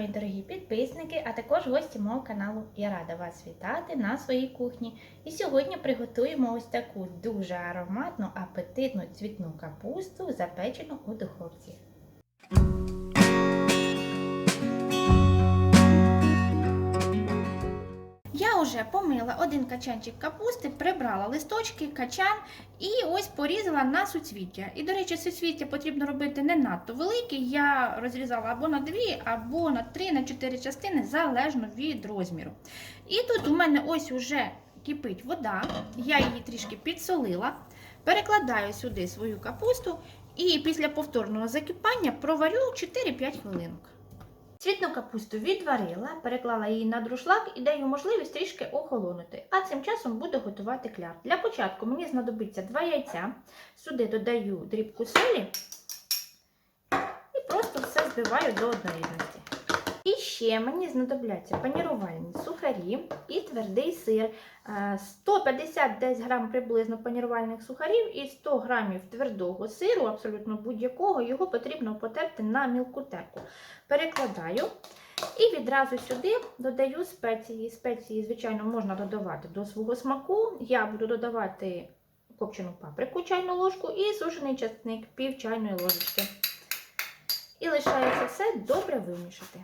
мої дорогі підписники, а також гості мого каналу. Я рада вас вітати на своїй кухні. І сьогодні приготуємо ось таку дуже ароматну, апетитну цвітну капусту, запечену у духовці. Вже помила один качанчик капусти, прибрала листочки, качан і ось порізала на суцвіття. І, до речі, суцвіття потрібно робити не надто велике. Я розрізала або на дві, або на три, на чотири частини, залежно від розміру. І тут у мене ось уже кипить вода, я її трішки підсолила, перекладаю сюди свою капусту і після повторного закипання проварю 4-5 хвилинок. Цвітну капусту відварила, переклала її на друшлак і даю можливість трішки охолонути. А цим часом буду готувати кляр. Для початку мені знадобиться 2 яйця. Сюди додаю дрібку солі і просто все збиваю до однорідності. Ще мені знадобляться панірувальні сухарі і твердий сир. Е, 150 десь грам приблизно панірувальних сухарів і 100 грамів твердого сиру, абсолютно будь-якого, його потрібно потерти на мілку терку. Перекладаю і відразу сюди додаю спеції. Спеції, звичайно, можна додавати до свого смаку. Я буду додавати копчену паприку чайну ложку і сушений часник пів чайної ложечки. І лишається все добре вимішати.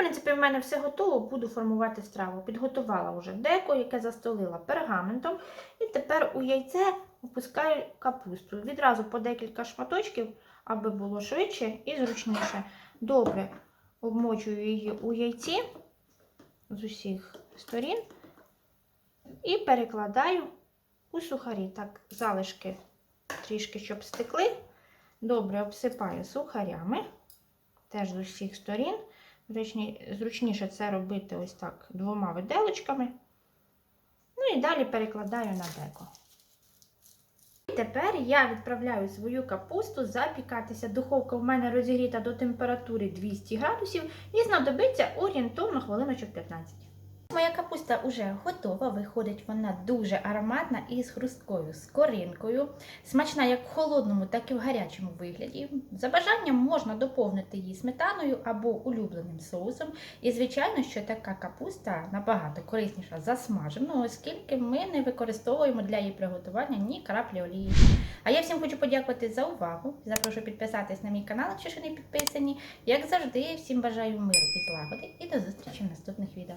Принципі, в мене все готово, буду формувати страву. Підготувала вже деко, яке застолила пергаментом. І тепер у яйце опускаю капусту. Відразу по декілька шматочків, аби було швидше і зручніше. Добре обмочую її у яйці з усіх сторін і перекладаю у сухарі. Так, залишки трішки, щоб стекли. Добре обсипаю сухарями, теж з усіх сторін. Зручні- Зручніше це робити ось так двома виделочками. Ну і далі перекладаю на деко. І тепер я відправляю свою капусту запікатися. Духовка в мене розігріта до температури 200 градусів і знадобиться орієнтовно хвилиночок 15. Моя капуста вже готова, виходить вона дуже ароматна і з хрусткою скоринкою. Смачна як в холодному, так і в гарячому вигляді. За бажанням можна доповнити її сметаною або улюбленим соусом. І, звичайно, що така капуста набагато корисніша за смажену, оскільки ми не використовуємо для її приготування ні краплі олії. А я всім хочу подякувати за увагу. Запрошую підписатись на мій канал, якщо ще не підписані. Як завжди, всім бажаю миру і злагоди і до зустрічі в наступних відео.